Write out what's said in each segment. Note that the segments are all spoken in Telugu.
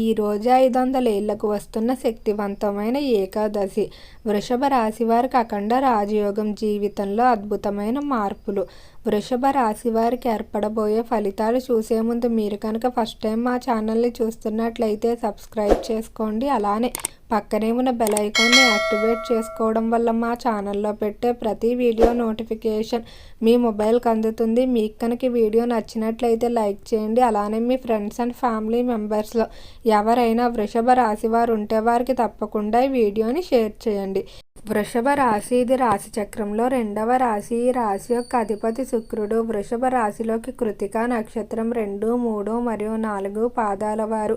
ఈ రోజు ఐదు వందల ఏళ్ళకు వస్తున్న శక్తివంతమైన ఏకాదశి. వృషభ రాశి వారికి అఖండ రాజయోగం జీవితంలో అద్భుతమైన మార్పులు. వృషభ రాశి వారికి ఏర్పడబోయే ఫలితాలు చూసే ముందు మీరు కనుక ఫస్ట్ టైం మా ఛానల్ని చూస్తున్నట్లయితే సబ్స్క్రైబ్ చేసుకోండి. అలానే పక్కనే ఉన్న బెల్ ఐకాన్ని యాక్టివేట్ చేసుకోవడం వల్ల మా ఛానల్లో పెట్టే ప్రతి వీడియో నోటిఫికేషన్ మీ మొబైల్కి అందుతుంది. మీకు కనుక వీడియో నచ్చినట్లయితే లైక్ చేయండి. అలానే మీ ఫ్రెండ్స్ అండ్ ఫ్యామిలీ మెంబర్స్లో ఎవరైనా వృషభ రాశి వారు ఉంటే వారికి తప్పకుండా ఈ వీడియోని షేర్ చేయండి. వృషభ రాశి ఇది రాశి చక్రంలో రెండవ రాశి. ఈ రాశి యొక్క అధిపతి శుక్రుడు. వృషభ రాశిలోకి కృతిక నక్షత్రం రెండు మూడు మరియు నాలుగు పాదాల వారు.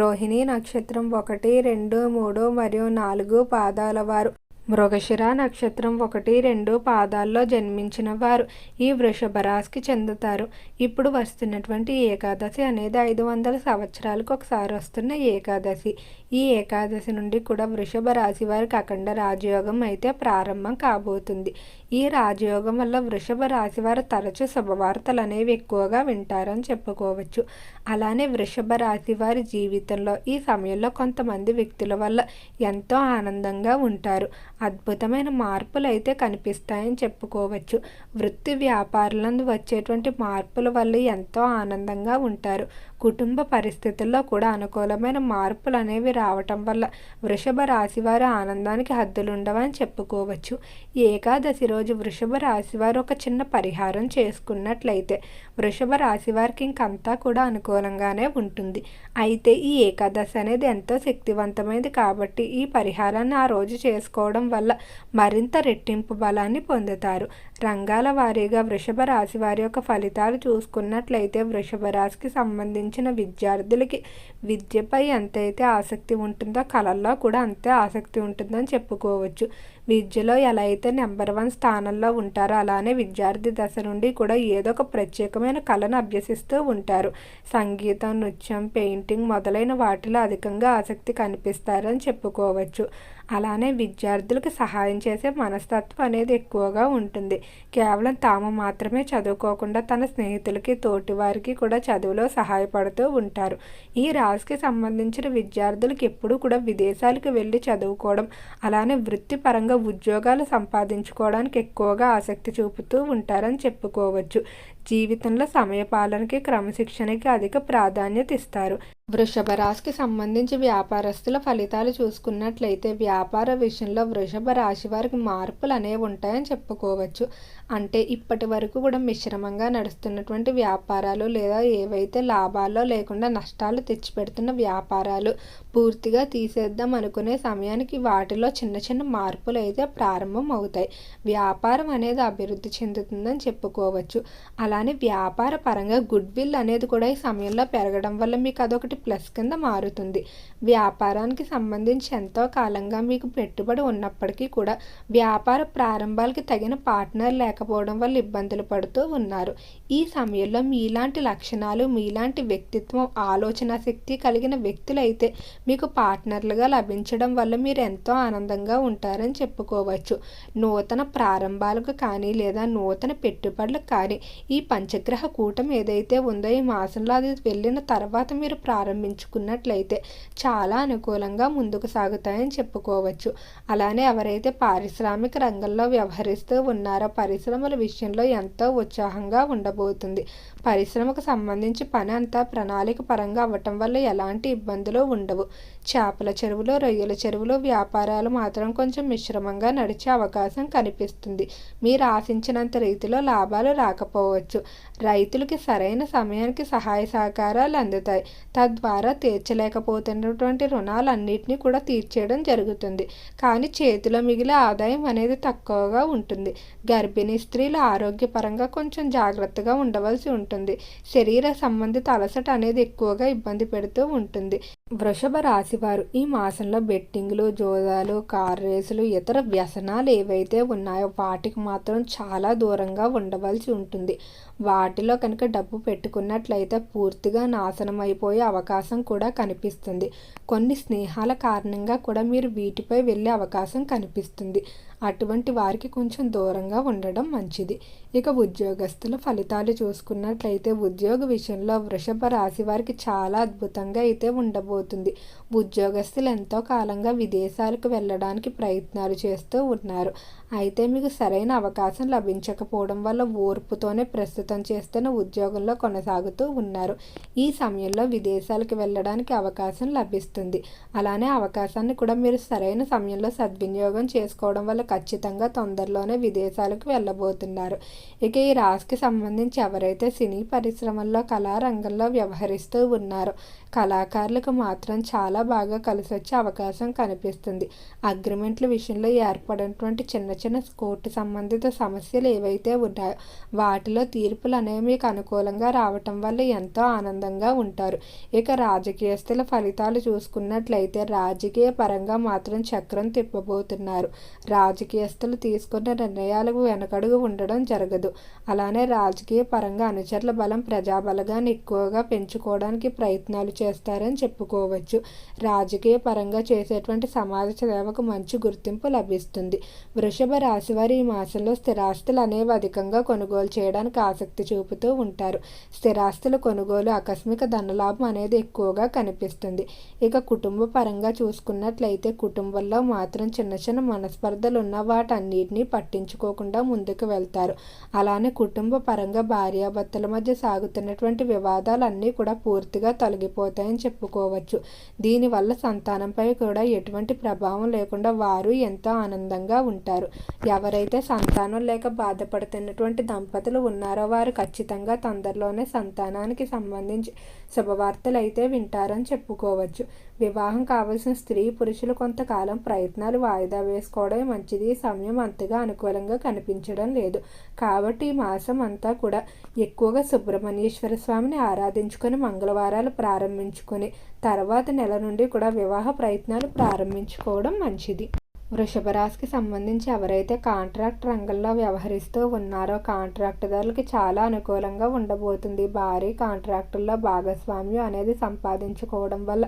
రోహిణి నక్షత్రం ఒకటి రెండు మూడు మరియు నాలుగు పాదాల వారు. మృగశిర నక్షత్రం ఒకటి రెండు పాదాల్లో జన్మించిన వారు ఈ వృషభ రాశికి చెందుతారు. ఇప్పుడు వస్తున్నటువంటి ఏకాదశి అనేది ఐదు వందల సంవత్సరాలకు ఒకసారి వస్తున్న ఏకాదశి. ఈ ఏకాదశి నుండి కూడా వృషభ రాశి వారికి అఖండ రాజయోగం అయితే ప్రారంభం కాబోతుంది. ఈ రాజయోగం వల్ల వృషభ రాశి వారు తరచు శుభవార్తలు అనేవి ఎక్కువగా వింటారని చెప్పుకోవచ్చు. అలానే వృషభ రాశి వారి జీవితంలో ఈ సమయంలో కొంతమంది వ్యక్తుల వల్ల ఎంతో ఆనందంగా ఉంటారు. అద్భుతమైన మార్పులు అయితే కనిపిస్తాయని చెప్పుకోవచ్చు. వృత్తి వ్యాపారులందు వచ్చేటువంటి మార్పుల వల్ల ఎంతో ఆనందంగా ఉంటారు. కుటుంబ పరిస్థితుల్లో కూడా అనుకూలమైన మార్పులు అనేవి రావటం వల్ల వృషభ రాశి వారి ఆనందానికి హద్దులు ఉండవని చెప్పుకోవచ్చు. ఏకాదశి రోజు వృషభ రాశి వారు ఒక చిన్న పరిహారం చేసుకున్నట్లయితే వృషభ రాశి వారికి ఇంకంతా కూడా అనుకూలంగానే ఉంటుంది. అయితే ఈ ఏకాదశి అనేది ఎంతో శక్తివంతమైనది కాబట్టి ఈ పరిహారాన్ని ఆ రోజు చేసుకోవడం వల్ల మరింత రెట్టింపు బలాన్ని పొందుతారు. రంగాల వారీగా వృషభ రాశి వారి యొక్క ఫలితాలు చూసుకున్నట్లయితే వృషభ రాశికి సాధించిన విద్యార్థులకి విద్యపై ఎంతైతే ఆసక్తి ఉంటుందో కళల్లో కూడా అంతే ఆసక్తి ఉంటుందని చెప్పుకోవచ్చు. విద్యలో ఎలా అయితే నెంబర్ వన్ స్థానంలో ఉంటారో అలానే విద్యార్థి దశ నుండి కూడా ఏదో ఒక ప్రత్యేకమైన కళను అభ్యసిస్తూ ఉంటారు. సంగీతం నృత్యం పెయింటింగ్ మొదలైన వాటిలో అధికంగా ఆసక్తి కనిపిస్తారని చెప్పుకోవచ్చు. అలానే విద్యార్థులకు సహాయం చేసే మనస్తత్వం అనేది ఎక్కువగా ఉంటుంది. కేవలం తాము మాత్రమే చదువుకోకుండా తన స్నేహితులకి తోటివారికి కూడా చదువులో సహాయపడుతూ ఉంటారు. ఈ రాశికి సంబంధించిన విద్యార్థులకు ఎప్పుడూ కూడా విదేశాలకు వెళ్ళి చదువుకోవడం అలానే వృత్తిపరంగా ఉద్యోగాలు సంపాదించుకోవడానికి ఎక్కువగా ఆసక్తి చూపుతూ ఉంటారని చెప్పుకోవచ్చు. జీవితంలో సమయపాలనకి క్రమశిక్షణకి అధిక ప్రాధాన్యత ఇస్తారు. వృషభ రాశికి సంబంధించి వ్యాపారస్తుల ఫలితాలు చూసుకున్నట్లయితే వ్యాపార విషయంలో వృషభ రాశి వారికి మార్పులు అనేవి ఉంటాయని చెప్పుకోవచ్చు. అంటే ఇప్పటి వరకు కూడా మిశ్రమంగా నడుస్తున్నటువంటి వ్యాపారాలు లేదా ఏవైతే లాభాల్లో లేకుండా నష్టాలు తెచ్చిపెడుతున్న వ్యాపారాలు పూర్తిగా తీసేద్దాం అనుకునే సమయానికి వాటిలో చిన్న చిన్న మార్పులు అయితే ప్రారంభం అవుతాయి. వ్యాపారం అనేది అభివృద్ధి చెందుతుందని చెప్పుకోవచ్చు. అలానే వ్యాపార పరంగా గుడ్ విల్ అనేది కూడా ఈ సమయంలో పెరగడం వల్ల మీకు అదొకటి ప్లస్ కింద మారుతుంది. వ్యాపారానికి సంబంధించి ఎంతో కాలంగా మీకు పెట్టుబడి ఉన్నప్పటికీ కూడా వ్యాపార ప్రారంభాలకి తగిన పార్ట్నర్ లేకపోవడం వల్ల ఇబ్బందులు పడుతూ ఉన్నారు. ఈ సమయంలో మీలాంటి లక్షణాలు మీలాంటి వ్యక్తిత్వం ఆలోచన శక్తి కలిగిన వ్యక్తులైతే మీకు పార్ట్నర్లుగా లభించడం వల్ల మీరు ఎంతో ఆనందంగా ఉంటారని చెప్పుకోవచ్చు. నూతన ప్రారంభాలకు కానీ లేదా నూతన పెట్టుబడులకు కానీ ఈ పంచగ్రహ కూటమి ఏదైతే ఉందో ఈ మాసంలో అది వెళ్ళిన తర్వాత మీరు ప్రారంభించుకున్నట్లయితే చాలా అనుకూలంగా ముందుకు సాగుతాయని చెప్పుకోవచ్చు. అలానే ఎవరైతే పారిశ్రామిక రంగంలో వ్యవహరిస్తూ ఉన్నారో పరిశ్రమల విషయంలో ఎంతో ఉత్సాహంగా ఉండబోతుంది. పరిశ్రమకు సంబంధించి పని అంతా ప్రణాళిక పరంగా అవ్వటం వల్ల ఎలాంటి ఇబ్బందులు ఉండవు. చేపల చెరువులో రొయ్యల చెరువులో వ్యాపారాలు మాత్రం కొంచెం మిశ్రమంగా నడిచే అవకాశం కనిపిస్తుంది. మీరు ఆశించినంత రీతిలో లాభాలు రాకపోవచ్చు. రైతులకి సరైన సమయానికి సహాయ సహకారాలు అందుతాయి. తద్వారా తీర్చలేకపోతున్నటువంటి రుణాలన్నింటినీ కూడా తీర్చేయడం జరుగుతుంది. కానీ చేతిలో మిగిలే ఆదాయం అనేది తక్కువగా ఉంటుంది. గర్భిణీ స్త్రీలు ఆరోగ్యపరంగా కొంచెం జాగ్రత్తగా ఉండవలసి ఉంటుంది. శరీర సంబంధిత అలసట అనేది ఎక్కువగా ఇబ్బంది పెడుతూ ఉంటుంది. వృషభ రాశివారు ఈ మాసంలో బెట్టింగ్లు జోదాలు కార్ రేసులు ఇతర వ్యసనాలు ఏవైతే ఉన్నాయో వాటికి మాత్రం చాలా దూరంగా ఉండవలసి ఉంటుంది. వాటిలో కనుక డబ్బు పెట్టుకున్నట్లయితే పూర్తిగా నాశనం అయిపోయే అవకాశం కూడా కనిపిస్తుంది. కొన్ని స్నేహాల కారణంగా కూడా మీరు వీటిపై వెళ్ళే అవకాశం కనిపిస్తుంది. అటువంటి వారికి కొంచెం దూరంగా ఉండడం మంచిది. ఇక ఉద్యోగస్తుల ఫలితాలు చూసుకున్నట్లయితే ఉద్యోగ విషయంలో వృషభ రాశి వారికి చాలా అద్భుతంగా అయితే ఉండబోతుంది. ఉండబోతుంది ఉద్యోగస్తులు ఎంతో కాలంగా విదేశాలకు వెళ్ళడానికి ప్రయత్నాలు చేస్తూ ఉన్నారు. అయితే మీకు సరైన అవకాశం లభించకపోవడం వల్ల ఓర్పుతోనే ప్రస్తుతం చేస్తున్న ఉద్యోగంలో కొనసాగుతూ ఉన్నారు. ఈ సమయంలో విదేశాలకు వెళ్ళడానికి అవకాశం లభిస్తుంది. అలానే అవకాశాన్ని కూడా మీరు సరైన సమయంలో సద్వినియోగం చేసుకోవడం వల్ల ఖచ్చితంగా తొందరలోనే విదేశాలకు వెళ్ళబోతున్నారు. ఇక ఈ రాశికి సంబంధించి ఎవరైతే సినీ పరిశ్రమల్లో కళారంగంలో వ్యవహరిస్తూ ఉన్నారో కళాకారులకు మాత్రం చాలా బాగా కలిసి వచ్చే అవకాశం కనిపిస్తుంది. అగ్రిమెంట్ల విషయంలో ఏర్పడినటువంటి చిన్న చిన్న కోర్టు సంబంధిత సమస్యలు ఏవైతే ఉన్నాయో వాటిలో తీర్పులు అనేవి మీకు అనుకూలంగా రావటం వల్ల ఎంతో ఆనందంగా ఉంటారు. ఇక రాజకీయస్తుల ఫలితాలు చూసుకున్నట్లయితే రాజకీయ పరంగా మాత్రం చక్రం తిప్పబోతున్నారు. రాజకీయస్తులు తీసుకున్న నిర్ణయాలకు వెనకడుగు ఉండడం జరగదు. అలానే రాజకీయ పరంగా అనుచరుల బలం ప్రజాబలగాన్ని ఎక్కువగా పెంచుకోవడానికి ప్రయత్నాలు చేస్తారని చెప్పుకోవచ్చు. రాజకీయ పరంగా చేసేటువంటి సమాజ సేవకు మంచి గుర్తింపు లభిస్తుంది. వృషభ రాశి వారు ఈ మాసంలో స్థిరాస్తులు అనేవి అధికంగా కొనుగోలు చేయడానికి ఆసక్తి చూపుతూ ఉంటారు. స్థిరాస్తుల కొనుగోలు ఆకస్మిక ధనలాభం అనేది ఎక్కువగా కనిపిస్తుంది. ఇక కుటుంబ పరంగా చూసుకున్నట్లయితే కుటుంబంలో మాత్రం చిన్న చిన్న మనస్పర్ధలు ఉన్న వాటన్నిటినీ పట్టించుకోకుండా ముందుకు వెళ్తారు. అలానే కుటుంబ పరంగా భార్యాభర్తల మధ్య సాగుతున్నటువంటి వివాదాలన్నీ కూడా పూర్తిగా తొలగిపోతాయని చెప్పుకోవచ్చు. దీనివల్ల సంతానంపై కూడా ఎటువంటి ప్రభావం లేకుండా వారు ఎంతో ఆనందంగా ఉంటారు. ఎవరైతే సంతానం లేక బాధపడుతున్నటువంటి దంపతులు ఉన్నారో వారు ఖచ్చితంగా తొందరలోనే సంతానానికి సంబంధించి శుభవార్తలు అయితే వింటారని చెప్పుకోవచ్చు. వివాహం కావలసిన స్త్రీ పురుషులు కొంతకాలం ప్రయత్నాలు వాయిదా వేసుకోవడం మంచిది. సమయం అంతగా అనుకూలంగా కనిపించడం లేదు. కాబట్టి ఈ మాసం అంతా కూడా ఎక్కువగా సుబ్రహ్మణ్యేశ్వర స్వామిని ఆరాధించుకొని మంగళవారాలు ప్రారంభించుకొని తర్వాత నెల నుండి కూడా వివాహ ప్రయత్నాలు ప్రారంభించుకోవడం మంచిది. వృషభ రాశికి సంబంధించి ఎవరైతే కాంట్రాక్ట్ రంగంలో వ్యవహరిస్తూ ఉన్నారో కాంట్రాక్టుదారులకి చాలా అనుకూలంగా ఉండబోతుంది. భారీ కాంట్రాక్టుల్లో భాగస్వామ్యం అనేది సంపాదించుకోవడం వల్ల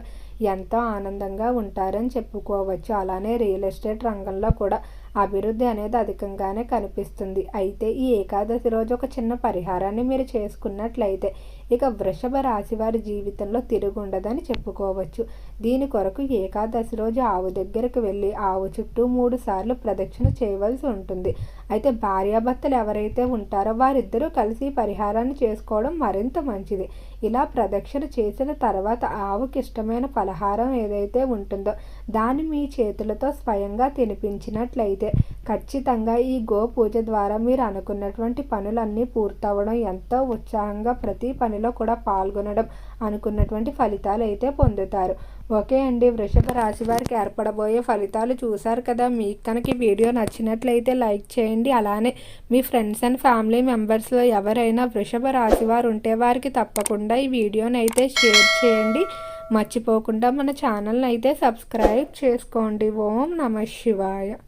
ఎంతో ఆనందంగా ఉంటారని చెప్పుకోవచ్చు. అలానే రియల్ ఎస్టేట్ రంగంలో కూడా అభివృద్ధి అనేది అధికంగానే కనిపిస్తుంది. అయితే ఈ ఏకాదశి రోజు ఒక చిన్న పరిహారాన్ని మీరు చేసుకున్నట్లయితే ఇక వృషభ రాశి వారి జీవితంలో తిరుగుండదని చెప్పుకోవచ్చు. దీని కొరకు ఏకాదశి రోజు ఆవు దగ్గరకు వెళ్ళి ఆవు చుట్టూ మూడు సార్లు ప్రదక్షిణ చేయవలసి ఉంటుంది. అయితే భార్యాభర్తలు ఎవరైతే ఉంటారో వారిద్దరూ కలిసి పరిహారాన్ని చేసుకోవడం మరింత మంచిది. ఇలా ప్రదక్షిణ చేసిన తర్వాత ఆవుకి ఇష్టమైన పలహారం ఏదైతే ఉంటుందో దాన్ని మీ చేతులతో స్వయంగా తినిపించినట్లయితే ఖచ్చితంగా ఈ గో పూజ ద్వారా మీరు అనుకున్నటువంటి పనులన్నీ పూర్తవడం ఎంతో ఉత్సాహంగా ప్రతి పనిలో కూడా పాల్గొనడం అనుకున్నటువంటి ఫలితాలు అయితే పొందుతారు. ఓకే అండి వృషభ రాశి వారికి ఏర్పడబోయే ఫలితాలు చూసారు కదా. మీకు కనుక ఈ వీడియో నచ్చినట్లయితే లైక్ చేయండి. అలానే మీ ఫ్రెండ్స్ అండ్ ఫ్యామిలీ మెంబర్స్లో ఎవరైనా వృషభ రాశి వారు ఉంటే వారికి తప్పకుండా ఈ వీడియోని అయితే షేర్ చేయండి. మర్చిపోకుండా మన ఛానల్ని అయితే సబ్స్క్రైబ్ చేసుకోండి. ఓం నమ శివాయ.